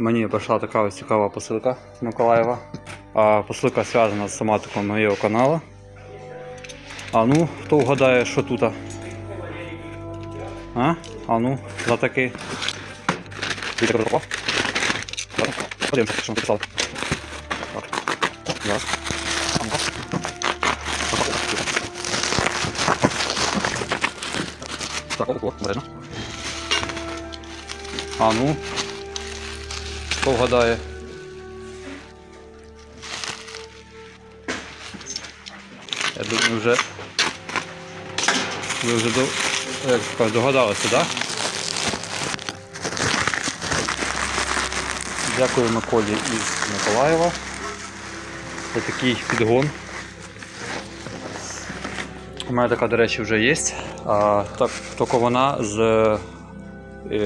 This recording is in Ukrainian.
Мені прийшла така ось цікава посилка з Миколаєва. А посилка зв'язана з тематикою моєго каналу. А ну, хто вгадає, що тут? А? А ну, за такий. Подивимося, що написали. Так. Так, обережно. А ну. Хто вгадає? Я думаю, вже. Ви вже до... як догадалися, так? Да? Дякую Миколі із Миколаєва. Це такий підгон. У мене така, до речі, вже є. А, так, тільки вона з